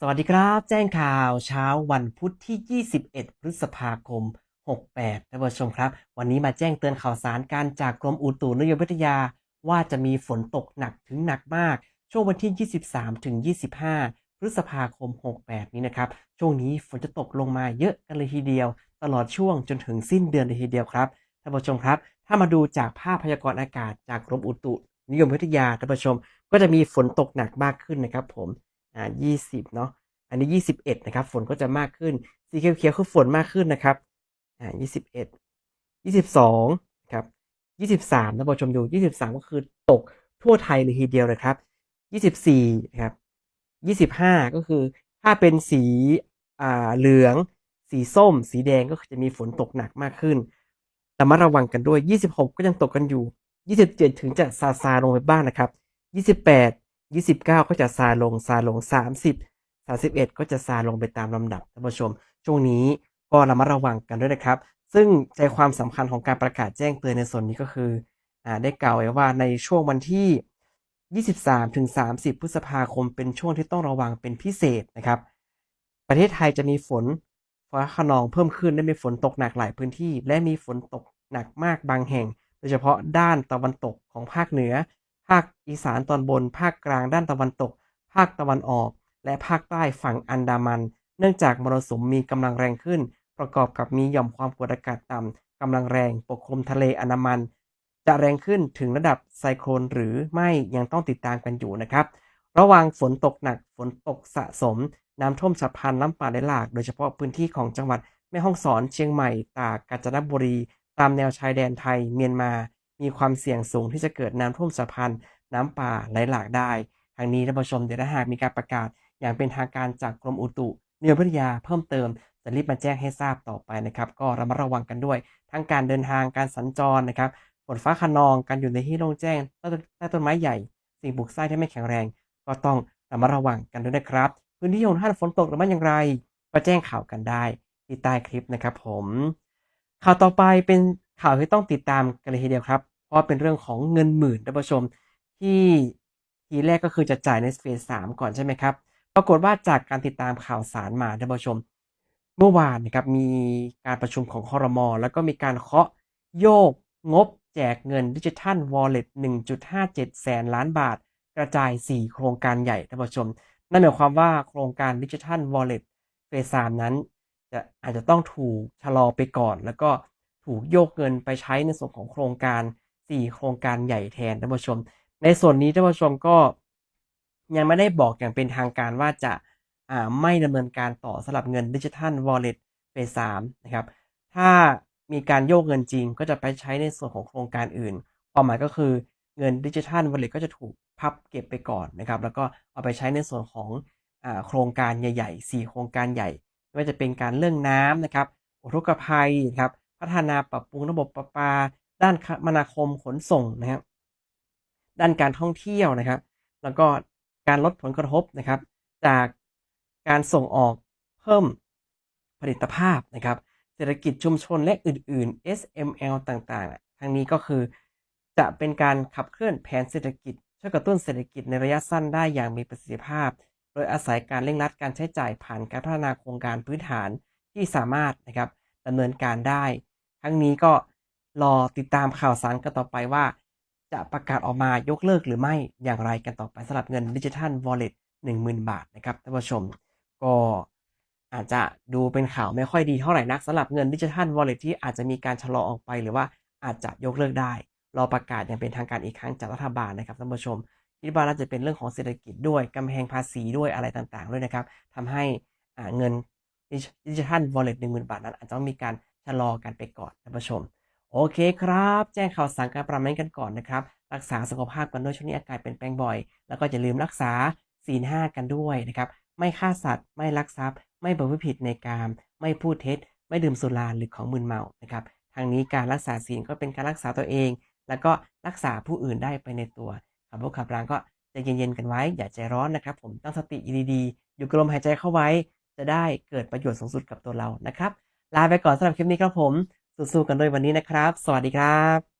สวัสดีครับ แจ้งข่าวเช้าวันพุธที่ 21 พฤษภาคม 68 ท่านผู้ชมครับ วันนี้มาแจ้งเตือนข่าวสารการจากกรมอุตุนิยมวิทยา ว่าจะมีฝนตกหนักถึงหนักมาก ช่วงวันที่ 23 ถึง 25 พฤษภาคม 68 นี้นะครับ ช่วงนี้ฝนจะตกลงมาเยอะกันเลยทีเดียว ตลอดช่วงจนถึงสิ้นเดือนเลยทีเดียวครับท่านผู้ชมครับ ถ้ามาดูจากภาพพยากรณ์อากาศจากกรมอุตุนิยมวิทยาท่านผู้ชม ก็จะมีฝนตกหนักมากขึ้นนะครับผม อ่า20 เนาะ อันนี้ 21 นะครับ ฝนก็จะมากขึ้น สีเขียวๆคือฝนมากขึ้นนะครับ อ่า 21 22นะครับ23ท่านผู้ชมดู 23 ก็คือตกทั่วไทยเลยทีเดียวนะครับ 24นะครับ 25 ก็คือถ้าเป็นสีอ่าเหลือง สีส้ม สีแดงก็จะมีฝนตกหนักมากขึ้นระมัดระวังกันด้วย 26 ก็ยังตกกันอยู่ 27 ถึงจะซาซาลงไปบ้างนะครับ 28 29 ก็จะซาลงซาลง 30 31 ก็จะซาลงไปตามลำดับท่านผู้ชม ช่วงนี้ก็ระมัดระวังกันด้วยนะครับ ซึ่งใจความสำคัญของการประกาศแจ้งเตือนในส่วนนี้ก็คืออได้กล่าวไว้ว่าในช่วงวันที่ 23ถึง30 พฤษภาคมเป็นช่วงที่ต้องระวังเป็นพิเศษนะครับ ประเทศไทยจะมีฝนฟ้าคะนองเพิ่มขึ้นและมีฝนตกหนักหลายพื้นที่ และมีฝนตกหนักมากบางแห่ง โดยเฉพาะด้านตะวันตกของภาคเหนือ ภาคอีสานตอนบน ภาคกลางด้านตะวันตก ภาคตะวันออก และภาคใต้ฝั่งอันดามัน เนื่องจากมรสุมมีกำลังแรงขึ้น ประกอบกับมีหย่อมความกดอากาศต่ำกำลังแรงปกคลุมทะเลอันดามัน จะแรงขึ้นถึงระดับไซโคลนหรือไม่ยังต้องติดตามกันอยู่นะครับ ระวังฝนตกหนักฝนตกสะสม น้ำท่วมฉับพลันน้ำป่าไหลหลาก โดยเฉพาะพื้นที่ของจังหวัดแม่ฮ่องสอนเชียงใหม่ตากกาญจนบุรี ตามแนวชายแดนไทยเมียนมา มีความเสี่ยงสูงที่จะเกิดน้ำท่วมฉับพลันน้ำป่าไหลหลากได้ทางนี้ท่านผู้ชมเดี๋ยวถ้าหากมีการประกาศ อย่างเป็นทางการจากกรมอุตุนิยมวิทยาเพิ่มเติมจะรีบมาแจ้งให้ทราบต่อไปนะครับ ก็ระมัดระวังกันด้วย ทั้งการเดินทางการสัญจรนะครับฝนฟ้าคะนองการอยู่ในที่โล่งแจ้งใต้ต้นใต้ต้นไม้ใหญ่ สิ่งปลูกสร้างที่ไม่แข็งแรง ก็ต้องระมัดระวังกันด้วยนะครับพื้นที่ของท่านฝนตกหรือไม่อย่างไรก็แจ้งข่าวกันได้ที่ใต้คลิปนะครับผมข่าวต่อไปเป็น ข่าวที่ต้องติดตามกันเลยทีเดียวครับ เพราะเป็นเรื่องของเงินหมื่นท่านผู้ชม ที่ทีแรกก็คือจะจ่ายในเฟสสามก่อนใช่ไหมครับ ปรากฏว่าจากการติดตามข่าวสารมาท่านผู้ชม เมื่อวานนะครับมีการประชุมของคอรมอแล้วก็มีการเคาะโยกงบแจกเงินดิจิทัลวอลเล็ต1.57 แสนล้านบาท กระจาย 4 โครงการใหญ่ท่านผู้ชม นั่นหมายความว่าโครงการดิจิทัลวอลเล็ตเฟสสามนั้น จะอาจจะต้องถูกชะลอไปก่อน แล้วก็ ถูกโยกเงินไปใช้ในส่วนของโครงการ 4 โครงการใหญ่แทนท่านผู้ชม ในส่วนนี้ท่านผู้ชมก็ยังไม่ได้บอกอย่างเป็นทางการว่าจะาไม่ดำเนินการต่อสำหรับเงินดิจิทัลวอลเล็ตเฟสสามนะครับ ถ้ามีการโยกเงินจริงก็จะไปใช้ในส่วนของโครงการอื่น ความหมายก็คือเงินดิจิทัลวอลเล็ตก็จะถูกพับเก็บไปก่อนนะครับ แล้วก็เอาไปใช้ในส่วนของอโครงการใหญ่ๆ 4 โครงการใหญ่ ไม่ว่าจะเป็นการเรื่องน้ำนะครับอุทกภัยนะครับ พัฒนาปรับปรุงระบบประปา ด้านคมนาคมขนส่งนะครับ ด้านการท่องเที่ยวนะครับ แล้วก็การลดผลกระทบนะครับ จากการส่งออกเพิ่มผลิตภาพนะครับ เศรษฐกิจชุมชนและอื่น ๆ SML ต่างๆทั้งนี้ก็คือจะเป็นการขับเคลื่อนแผนเศรษฐกิจช่วยกระตุ้นเศรษฐกิจในระยะสั้นได้อย่างมีประสิทธิภาพ โดยอาศัยการเร่งรัดการใช้จ่ายผ่านการพัฒนาโครงการพื้นฐานที่สามารถนะครับดำเนินการได้ ทั้งนี้ก็รอติดตามข่าวสารกันต่อไปว่า จะประกาศออกมายกเลิกหรือไม่อย่างไรกันต่อไปสำหรับเงินดิจิทัลวอลเล็ตหนึ่งหมื่นบาทนะครับท่านผู้ชม ก็อาจจะดูเป็นข่าวไม่ค่อยดีเท่าไหร่นักสำหรับเงินดิจิทัลวอลเล็ตที่อาจจะมีการชะลอออกไปหรือว่าอาจจะยกเลิกได้ รอประกาศอย่างเป็นทางการอีกครั้งจากรัฐบาลนะครับท่านผู้ชมคิดว่าน่าจะเป็นเรื่องของเศรษฐกิจด้วยกำแพงภาษีด้วยอะไรต่างๆ ด้วยนะครับทำให้เงินดิจิทัลวอลเล็ตหนึ่งหมื่นบาทนั้นอาจจะต้องมีการ ชะลอกันไปก่อนท่านผู้ชม โอเคครับ แจ้งข่าวสารการประมาณกันก่อนนะครับ รักษาสุขภาพกันด้วยช่วงนี้อากาศเปลี่ยนแปลงบ่อย แล้วก็อย่าลืมรักษาศีลห้ากันด้วยนะครับ ไม่ฆ่าสัตว์ ไม่ลักทรัพย์ ไม่ประพฤติผิดในกาม ไม่พูดเท็จ ไม่ดื่มสุราหรือของมึนเมานะครับ ทางนี้การรักษาศีลก็เป็นการรักษาตัวเอง แล้วก็รักษาผู้อื่นได้ไปในตัวขับรถขับรางก็ใจเย็นๆกันไว้ อย่าใจร้อนนะครับ ผมตั้งสติดีๆอยู่กับลมหายใจเข้าไว้ จะได้เกิดประโยชน์สูงสุดกับตัวเรานะครับ ลาไปก่อนสำหรับคลิปนี้ครับผมสู้ๆกันด้วยวันนี้นะครับ สวัสดีครับ